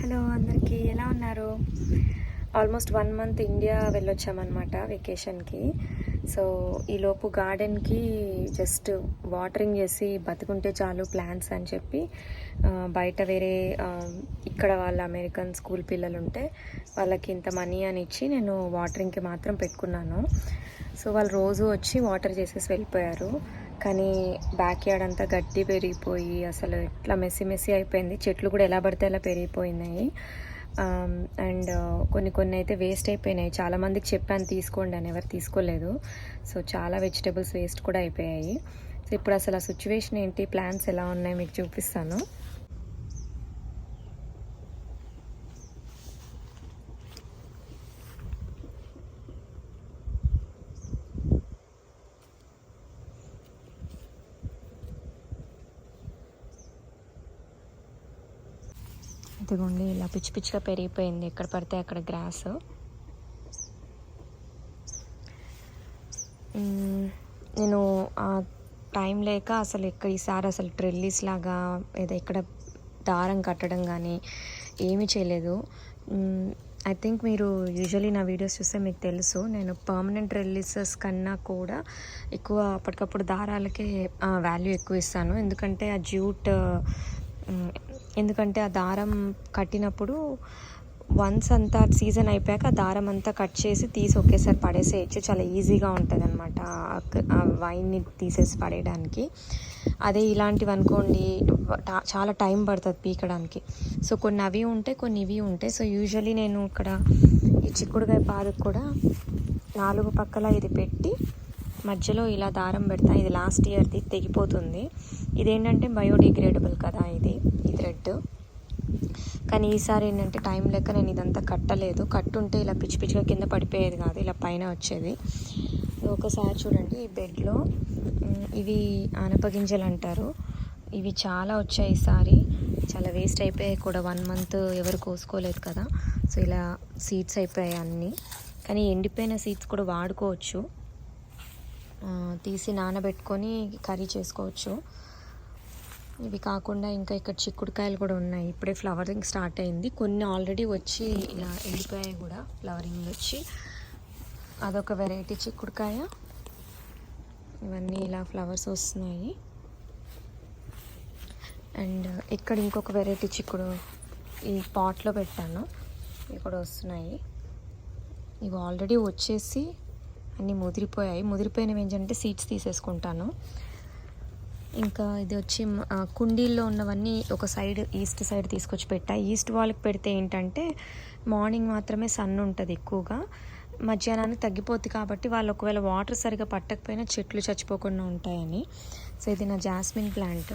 Hello అందరికీ ఎలా ఉన్నారు? ఆల్మోస్ట్ వన్ మంత్ ఇండియా వెళ్ళొచ్చామన్నమాట వెకేషన్కి. సో ఈలోపు గార్డెన్కి జస్ట్ వాటరింగ్ చేసి బతుకుంటే చాలు ప్లాంట్స్ అని చెప్పి బయట వేరే ఇక్కడ వాళ్ళ అమెరికన్ స్కూల్ పిల్లలు ఉంటే వాళ్ళకి ఇంత మనీ అని ఇచ్చి నేను వాటరింగ్కి మాత్రం పెట్టుకున్నాను. సో వాళ్ళు రోజు వచ్చి వాటర్ చేసేసి వెళ్ళిపోయారు. కానీ బ్యాక్ యార్డ్ అంతా గడ్డి పెరిగిపోయి అసలు ఇట్లా మెస్సి మెస్సి అయిపోయింది. చెట్లు కూడా ఎలా పడితే అలా పెరిగిపోయినాయి. అండ్ కొన్ని కొన్ని అయితే వేస్ట్ అయిపోయినాయి. చాలామందికి చెప్పాను తీసుకోండి అని ఎవరు తీసుకోలేదు. సో చాలా వెజిటేబుల్స్ వేస్ట్ కూడా అయిపోయాయి. సో ఇప్పుడు అసలు ఆ సిచ్యువేషన్ ఏంటి? ప్లాన్స్ ఎలా ఉన్నాయి? మీకు చూపిస్తాను. ఇదిగోండి ఇలా పిచ్చి పిచ్చిగా పెరిగిపోయింది. ఎక్కడ పడితే అక్కడ గ్రాస్. నేను ఆ టైం లేక అసలు ఎక్కడ ఈసారి అసలు ట్రెల్లీస్ లాగా ఏదో ఎక్కడ దారం కట్టడం కానీ ఏమీ చేయలేదు. ఐ థింక్ మీరు యూజువలీ నా వీడియోస్ చూస్తే మీకు తెలుసు. నేను పర్మనెంట్ రిలీజెస్ కన్నా కూడా ఎక్కువ అప్పటికప్పుడు దారాలకే వాల్యూ ఎక్కువ ఇస్తాను. ఎందుకంటే ఆ జ్యూట్ ఎందుకంటే ఆ దారం కట్టినప్పుడు వన్స్ అంతా సీజన్ అయిపోయాక ఆ దారం అంతా కట్ చేసి తీసి ఒకేసారి పడేసేయచ్చు. చాలా ఈజీగా ఉంటుంది అనమాట ఆ వైన్ని తీసేసి పడేయడానికి. అదే ఇలాంటివి అనుకోండి చాలా టైం పడుతుంది పీకడానికి. సో కొన్ని అవి ఉంటాయి కొన్ని ఇవి ఉంటాయి సో యూజువలీ నేను ఇక్కడ ఈ చిక్కుడుకాయ పాదకు కూడా నాలుగు పక్కల ఇది పెట్టి మధ్యలో ఇలా దారం పెడతా ఇది లాస్ట్ ఇయర్ది తెగిపోతుంది. ఇదేంటంటే బయోడిగ్రేడబుల్ కదా ఇది ఈ థ్రెడ్ కానీ ఈసారి ఏంటంటే టైం లెక్క నేను ఇదంతా కట్టలేదు. కట్టుంటే ఇలా పిచ్చి పిచ్చిగా కింద పడిపోయేది కాదు ఇలా పైన వచ్చేది. ఒకసారి చూడండి ఈ బెడ్లో ఇవి ఆనపగింజలు అంటారు. ఇవి చాలా వచ్చాయి ఈసారి. చాలా వేస్ట్ అయిపోయాయి కూడా వన్ మంత్ ఎవరు కోసుకోలేదు కదా. సో ఇలా సీడ్స్ అయిపోయాయి అన్నీ. కానీ ఎండిపోయిన సీడ్స్ కూడా వాడుకోవచ్చు. తీసి నానబెట్టుకొని కర్రీ చేసుకోవచ్చు. ఇవి కాకుండా ఇంకా ఇక్కడ చిక్కుడుకాయలు కూడా ఉన్నాయి. ఇప్పుడే ఫ్లవరింగ్ స్టార్ట్ అయింది. కొన్ని ఆల్రెడీ వచ్చి ఇలా ఎండిపోయాయి కూడా ఫ్లవరింగ్ వచ్చి. అదొక వెరైటీ చిక్కుడుకాయ. ఇవన్నీ ఇలా ఫ్లవర్స్ వస్తున్నాయి. అండ్ ఇక్కడ ఇంకొక వెరైటీ చిక్కుడు ఈ పాట్లో పెట్టాను. ఇక్కడ వస్తున్నాయి. ఇవి ఆల్రెడీ వచ్చేసి అన్నీ ముదిరిపోయాయి. ముదిరిపోయినవి ఏంటంటే సీడ్స్ తీసేసుకుంటాను. ఇంకా ఇది వచ్చి కుండీల్లో ఉన్నవన్నీ ఒక సైడ్ ఈస్ట్ సైడ్ తీసుకొచ్చి పెట్టా. ఈస్ట్ వాళ్ళకి పెడితే ఏంటంటే మార్నింగ్ మాత్రమే సన్ ఉంటుంది ఎక్కువగా. మధ్యాహ్నానికి తగ్గిపోద్ది కాబట్టి వాళ్ళు ఒకవేళ వాటర్ సరిగా పట్టకపోయినా చెట్లు చచ్చిపోకుండా ఉంటాయని. సో ఇది నా జాస్మిన్ ప్లాంట్.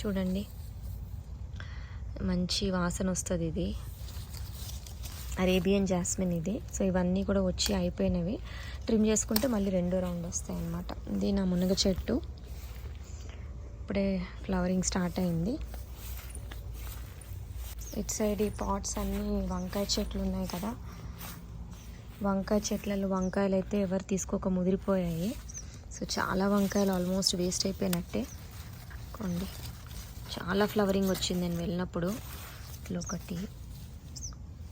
చూడండి. మంచి వాసన వస్తుంది ఇది. అరేబియన్ జాస్మిన్ ఇది. సో ఇవన్నీ కూడా వచ్చి అయిపోయినవి. ట్రిమ్ చేసుకుంటే మళ్ళీ రెండో రౌండ్ వస్తాయి అన్నమాట ఇది నా మునగ చెట్టు. ఇప్పుడే ఫ్లవరింగ్ స్టార్ట్ అయింది. ఇటు సైడ్ ఈ పాట్స్ అన్నీ వంకాయ చెట్లు ఉన్నాయి కదా. వంకాయ చెట్లలో వంకాయలు అయితే ఎవరు తీసుకోక ముదిరిపోయాయి. సో చాలా వంకాయలు ఆల్మోస్ట్ వేస్ట్ అయిపోయినట్టే. కొండి చాలా ఫ్లవరింగ్ వచ్చింది నేను వెళ్ళినప్పుడు. ఇట్లా ఒకటి.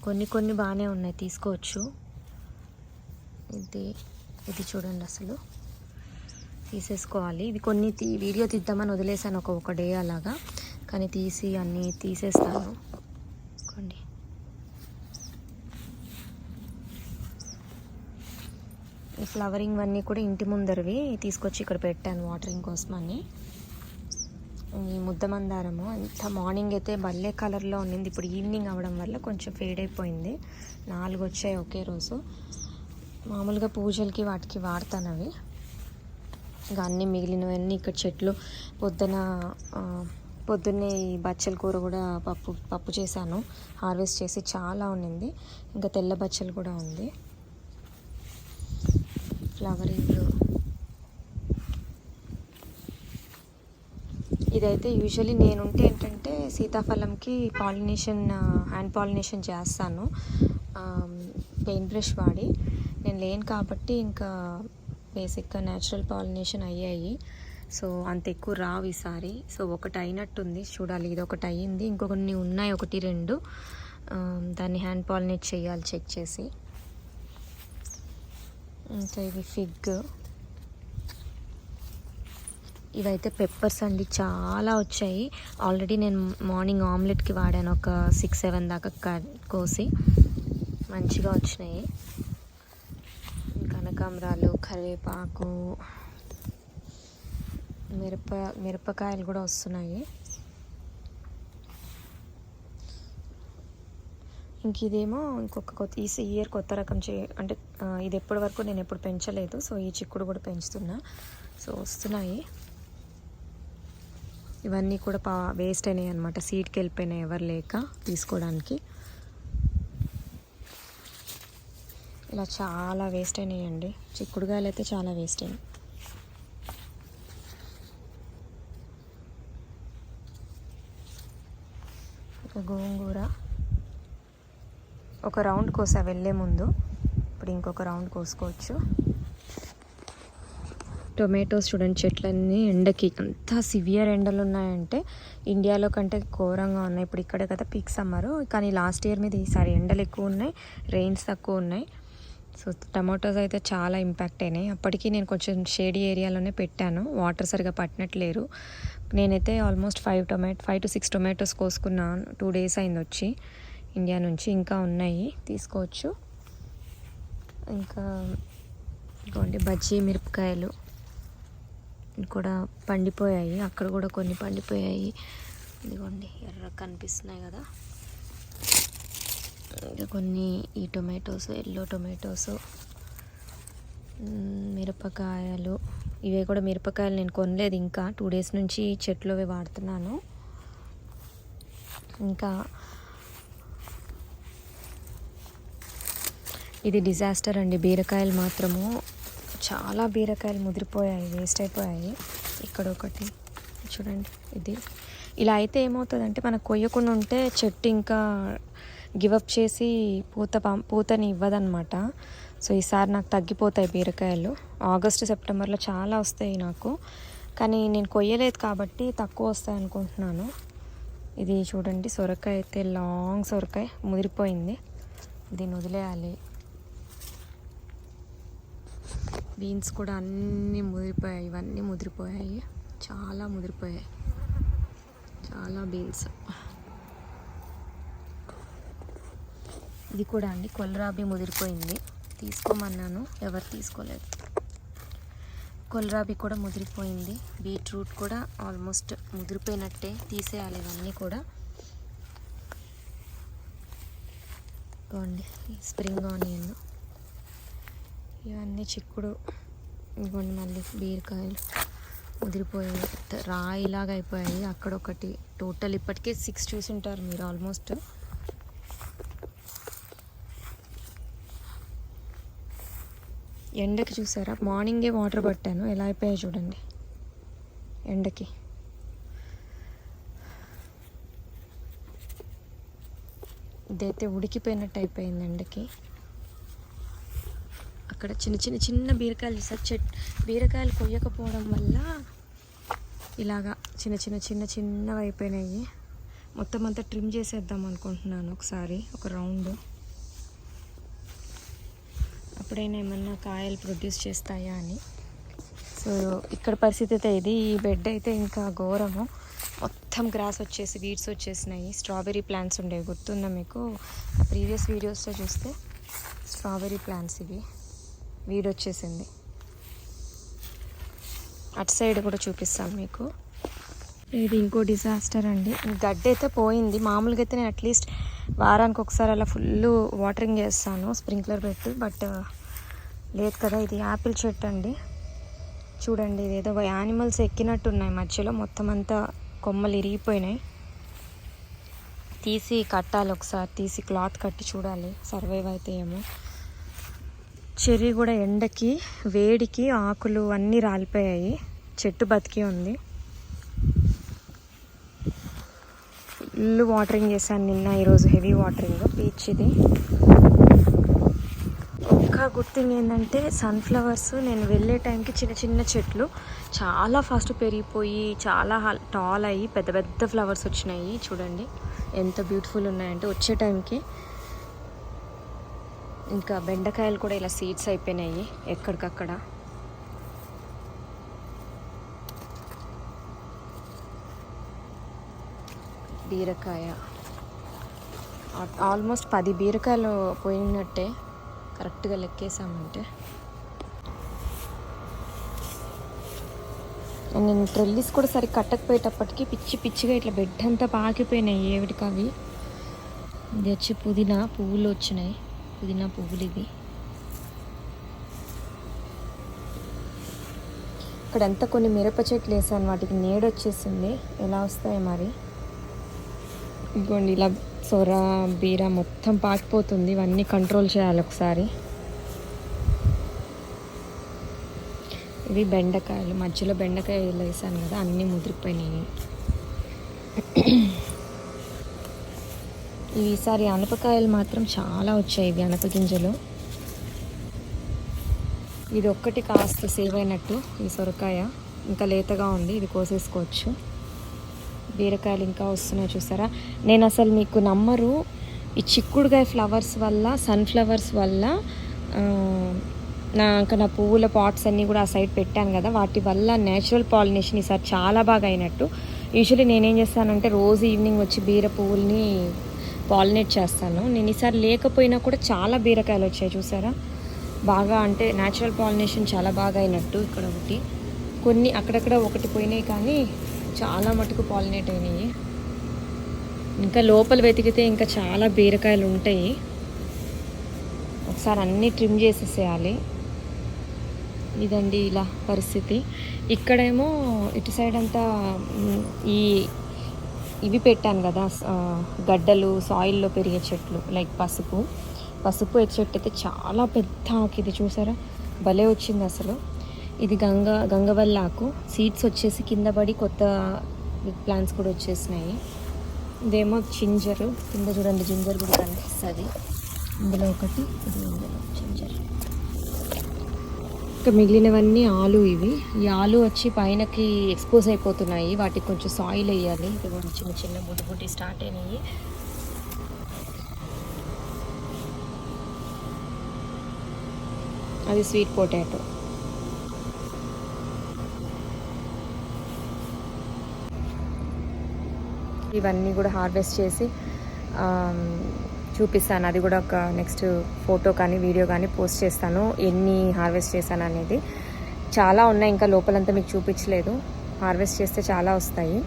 కొన్ని కొన్ని బాగానే ఉన్నాయి తీసుకోవచ్చు. ఇది ఇది చూడండి అసలు. తీసేసుకోవాలి. ఇవి కొన్ని తీ వీడియో తీద్దామని వదిలేసాను ఒక ఒక డే అలాగా. కానీ తీసి అన్నీ తీసేస్తాను. కొన్ని ఈ ఫ్లవరింగ్ అన్నీ కూడా ఇంటి ముందరవి తీసుకొచ్చి ఇక్కడ పెట్టాను వాటరింగ్ కోసమని ఈ ముద్ద మందారము ఎంత మార్నింగ్ అయితే భలే కలర్లో ఉండింది. ఇప్పుడు ఈవినింగ్ అవడం వల్ల కొంచెం ఫేడ్ అయిపోయింది. నాలుగు వచ్చాయి ఒకే రోజు. మామూలుగా పూజలకి వాటికి వాడతాను అవి. ఇంకా అన్నీ మిగిలినవన్నీ ఇక్కడ చెట్లు పొద్దున పొద్దున్నే ఈ బచ్చల కూర కూడా పప్పు పప్పు చేశాను. హార్వెస్ట్ చేసి చాలా ఉన్నింది ఇంకా తెల్ల బచ్చలు కూడా ఉంది. ఫ్లవరింగ్ ఇదైతే యూజువలీ నేనుంటే ఏంటంటే సీతాఫలంకి పాలినేషన్ హ్యాండ్ పాలినేషన్ చేస్తాను. పెయింట్ బ్రష్ వాడి. నేను లేను కాబట్టి ఇంకా బేసిక్గా న్యాచురల్ పాలినేషన్ అయ్యాయి. సో అంత ఎక్కువ రావు ఈసారి. సో ఒకటి అయినట్టుంది చూడాలి ఇది ఒకటి అయ్యింది ఇంకొకటి ఉన్నాయి ఒకటి రెండు. దాన్ని హ్యాండ్ పాలినేట్ చేయాలి చెక్ చేసి. ఇంకా ఇవి ఫిగ్ ఇవైతే పెప్పర్స్ అండి చాలా వచ్చాయి. ఆల్రెడీ నేను మార్నింగ్ ఆమ్లెట్కి వాడాను ఒక సిక్స్ సెవెన్ దాకా కోసి. మంచిగా వచ్చినాయి. కనకాంబరాలు కరివేపాకు మిరప మిరపకాయలు కూడా వస్తున్నాయి. ఇంక ఇదేమో ఇంకొక కొత్త ఈ ఇయర్ కొత్త రకం చే అంటే ఇది ఎప్పటి వరకు నేను ఎప్పుడు పెంచలేదు సో ఈ చిక్కుడు కూడా పెంచుతున్నా. సో వస్తున్నాయి. ఇవన్నీ కూడా పా వేస్ట్ అయినాయి అనమాట సీడ్కి వెళ్ళిపోయినాయి ఎవరు లేక తీసుకోవడానికి. ఇలా చాలా వేస్ట్ అయినాయండి. చిక్కుడుగాయలు అయితే చాలా వేస్ట్ అయినాయి. ఇక గోంగూర. ఒక రౌండ్ కోసా వెళ్ళే ముందు. ఇప్పుడు ఇంకొక రౌండ్ కోసుకోవచ్చు. టొమాటోస్ చూడండి చెట్లన్నీ ఎండకి అంత సివియర్ ఎండలు ఉన్నాయంటే ఇండియాలో కంటే ఘోరంగా ఉన్నాయి. ఇప్పుడు ఇక్కడ కదా పీక్ అమ్మారు కానీ లాస్ట్ ఇయర్ మీద ఈసారి ఎండలు ఎక్కువ ఉన్నాయి రెయిన్స్ తక్కువ ఉన్నాయి. సో టమాటోస్ అయితే చాలా ఇంపాక్ట్ అయినాయి. అప్పటికి నేను కొంచెం షేడీ ఏరియాలోనే పెట్టాను. వాటర్ సరిగా పట్టినట్లేరు నేనైతే almost five tomato five to six tomatoes కోసుకున్నాను two days అయింది వచ్చి ఇండియా నుంచి. ఇంకా ఉన్నాయి. తీసుకోవచ్చు. ఇంకా ఇంకోండి బజ్జీ మిరపకాయలు. కూడా పండిపోయాయి. అక్కడ కూడా కొన్ని పండిపోయాయి. ఇదిగోండి ఎర్ర కనిపిస్తున్నాయి కదా. ఇంకా కొన్ని ఈ టొమాటోస్ ఎల్లో టొమాటోస్ మిరపకాయలు. ఇవే కూడా మిరపకాయలు నేను కొనలేదు ఇంకా. టూ డేస్ నుంచి చెట్లు అవి వాడుతున్నాను. ఇంకా ఇది డిజాస్టర్ అండి. బీరకాయలు మాత్రము చాలా బీరకాయలు ముదిరిపోయాయి వేస్ట్ అయిపోయాయి. ఇక్కడ ఒకటి. చూడండి ఇది. ఇలా అయితే ఏమవుతుందంటే మనకు కొయ్యకుండా ఉంటే చెట్టు ఇంకా గివప్ చేసి పూత పూతని ఇవ్వదనమాట సో ఈసారి నాకు తగ్గిపోతాయి బీరకాయలు. ఆగస్టు సెప్టెంబర్లో చాలా వస్తాయి నాకు. కానీ నేను కొయ్యలేదు కాబట్టి తక్కువ వస్తాయి అనుకుంటున్నాను. ఇది చూడండి సొరకాయ అయితే లాంగ్ సొరకాయ ముదిరిపోయింది. దీన్ని వదిలేయాలి. బీన్స్ కూడా అన్నీ ముదిరిపోయాయి. ఇవన్నీ ముదిరిపోయాయి. చాలా ముదిరిపోయాయి. చాలా బీన్స్. ఇది కూడా అండి. కొలరాబి ముదిరిపోయింది. తీసుకోమన్నాను. ఎవరు తీసుకోలేదు. కొలరాబి కూడా ముదిరిపోయింది. బీట్రూట్ కూడా ఆల్మోస్ట్ ముదిరిపోయినట్టే తీసేయాలి ఇవన్నీ కూడా. ఇదిగోండి. Spring onion. ఇవన్నీ చిక్కుడు. ఇదిగోండి మళ్ళీ బీరకాయలు ముదిరిపోయాయి. రాయిలాగా అయిపోయాయి. అక్కడ ఒకటి టోటల్ ఇప్పటికే సిక్స్ చూసుంటారు మీరు ఆల్మోస్ట్. ఎండకి చూసారా? మార్నింగే వాటర్ పట్టాను. ఎలా అయిపోయాయి చూడండి. ఎండకి. ఇదైతే ఉడికిపోయినట్టు అయిపోయింది ఎండకి. అక్కడ చిన్న చిన్న చిన్న బీరకాయలు సార్ చెట్ బీరకాయలు కొయ్యకపోవడం వల్ల ఇలాగా చిన్న చిన్న చిన్న చిన్నవి అయిపోయినాయి. మొత్తం అంతా ట్రిమ్ చేసేద్దాం అనుకుంటున్నాను ఒకసారి ఒక రౌండ్. అప్పుడైనా ఏమన్నా కాయలు ప్రొడ్యూస్ చేస్తాయా అని. సో ఇక్కడ పరిస్థితి అయితే ఇది. ఈ బెడ్ అయితే ఇంకా ఘోరము. మొత్తం గ్రాస్ వచ్చేసి వీడ్స్ వచ్చేసినాయి. స్ట్రాబెరీ ప్లాంట్స్ ఉండేవి గుర్తుందా మీకు? ప్రీవియస్ వీడియోస్లో చూస్తే స్ట్రాబెర్రీ ప్లాంట్స్ ఇవి. వీడొచ్చేసింది. అటు సైడ్ కూడా చూపిస్తాను మీకు. ఇది ఇంకో డిజాస్టర్ అండి. గడ్డి అయితే పోయింది. మామూలుగా అయితే నేను అట్లీస్ట్ వారానికి ఒకసారి అలా ఫుల్ వాటరింగ్ చేస్తాను స్ప్రింక్లర్ పెట్టి. బట్ లేదు కదా ఇది యాపిల్ చెట్టు అండి. చూడండి ఇదేదో యానిమల్స్ ఎక్కినట్టు ఉన్నాయి మధ్యలో. మొత్తం అంతా కొమ్మలు ఇరిగిపోయినాయి. తీసి కట్టాలి ఒకసారి. తీసి క్లాత్ కట్టి చూడాలి. సర్వైవ్ అయితే ఏమో. చెర్రీ కూడా ఎండకి వేడికి ఆకులు అన్నీ రాలిపోయాయి. చెట్టు బతికి ఉంది. ఫుల్ వాటరింగ్ చేశాను నిన్న ఈరోజు హెవీ వాటరింగ్ పీచ్ ఇది. ఒక్క గుడ్ థింగ్ ఏంటంటే సన్ఫ్లవర్స్ నేను వెళ్ళే టైంకి చిన్న చిన్న చెట్లు చాలా ఫాస్ట్ పెరిగిపోయి చాలా టాల్ అయ్యి పెద్ద పెద్ద ఫ్లవర్స్ వచ్చినాయి. చూడండి ఎంత బ్యూటిఫుల్ ఉన్నాయంటే వచ్చే టైంకి ఇంకా బెండకాయలు కూడా ఇలా సీడ్స్ అయిపోయినాయి ఎక్కడికక్కడ. బీరకాయ. ఆల్మోస్ట్ పది బీరకాయలు పోయినట్టే కరెక్ట్గా లెక్కేసామంటే. నేను ట్రెల్లీస్ కూడా సరి కట్టకపోయేటప్పటికి పిచ్చి పిచ్చిగా ఇట్లా బెడ్ అంతా పాకిపోయినాయి ఏవిటికి అవి ఇది వచ్చి పుదీనా పువ్వులు వచ్చినాయి. పుదీనా పువ్వులు ఇవి. ఇక్కడ ఎంత కొన్ని మిరప చెట్లు వేసాను వాటికి నీడ వచ్చేసింది. ఎలా వస్తాయి మరి? ఇదిగోండి ఇలా సొర బీర మొత్తం పాకిపోతుంది. ఇవన్నీ కంట్రోల్ చేయాలి ఒకసారి. ఇవి బెండకాయలు. మధ్యలో బెండకాయలు వేసాను కదా అన్నీ ముదిరిపోయినాయి. ఈసారి అనపకాయలు మాత్రం చాలా వచ్చాయి ఇవి అనప గింజలు. ఇది ఒక్కటి కాస్త సేవ్ అయినట్టు ఈ సొరకాయ. ఇంకా లేతగా ఉంది ఇది కోసేసుకోవచ్చు. బీరకాయలు ఇంకా వస్తున్నాయి చూసారా? నేను అసలు మీకు నమ్మరు ఈ చిక్కుడుగాయ ఫ్లవర్స్ వల్ల సన్ఫ్లవర్స్ వల్ల ఆ, నా ఇంకా నా పువ్వుల పాట్స్ అన్నీ కూడా ఆ సైడ్ పెట్టాను కదా వాటి వల్ల నేచురల్ పాలినేషన్ ఈసారి చాలా బాగా అయినట్టు. యూజువలీ నేనేం చేస్తానంటే రోజు ఈవినింగ్ వచ్చి బీర పువ్వుల్ని పాలినేట్ చేస్తాను. నేను ఈసారి లేకపోయినా కూడా చాలా బీరకాయలు వచ్చాయి చూసారా? బాగా అంటే న్యాచురల్ పాలినేషన్ చాలా బాగా అయినట్టు ఇక్కడ ఒకటి. కొన్ని అక్కడక్కడ ఒకటి పోయినాయి కానీ చాలా మటుకు పాలినేట్ అయినాయి. ఇంకా లోపల వెతికితే ఇంకా చాలా బీరకాయలు ఉంటాయి. ఒకసారి అన్నీ ట్రిమ్ చేసేసేయాలి. ఇదండి ఇలా పరిస్థితి. ఇక్కడేమో ఇటు సైడ్ అంతా ఈ ఇవి పెట్టాను కదా గడ్డలు సాయిల్లో పెరిగే చెట్లు లైక్ పసుపు. పసుపు చెట్టు అయితే చాలా పెద్ద ఆకు ఇది చూసారా? భలే వచ్చింది అసలు. ఇది గంగ గంగవల్ల ఆకు. సీడ్స్ వచ్చేసి కింద పడి కొత్త ప్లాంట్స్ కూడా వచ్చేసినాయి. ఇదేమో జింజర్. కింద చూడండి జింజర్ కూడా కనిపిస్తుంది. ఇందులో ఒకటి ఇది ఇందులో జింజర్. ఇంకా మిగిలినవన్నీ ఆలు ఇవి. ఈ ఆలు వచ్చి పైనకి ఎక్స్పోజ్ అయిపోతున్నాయి. వాటికి కొంచెం సాయిల్ వేయాలి. ఇది చిన్న చిన్న బుడ్డి బుడ్డి స్టార్ట్ అయినాయి. అది స్వీట్ పొటాటో. ఇవన్నీ కూడా హార్వెస్ట్ చేసి చూపిస్తాను. అది కూడా ఒక నెక్స్ట్ ఫోటో కానీ వీడియో కానీ పోస్ట్ చేస్తాను. ఎన్ని హార్వెస్ట్ చేశాను అనేది చాలా ఉన్నాయి. ఇంకా లోపలంతా మీకు చూపించలేదు. హార్వెస్ట్ చేస్తే చాలా వస్తాయి.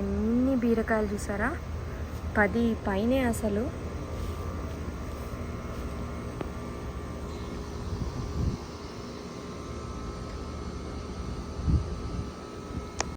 ఎన్ని బీరకాయలు చూసారా? పది పైనే అసలు.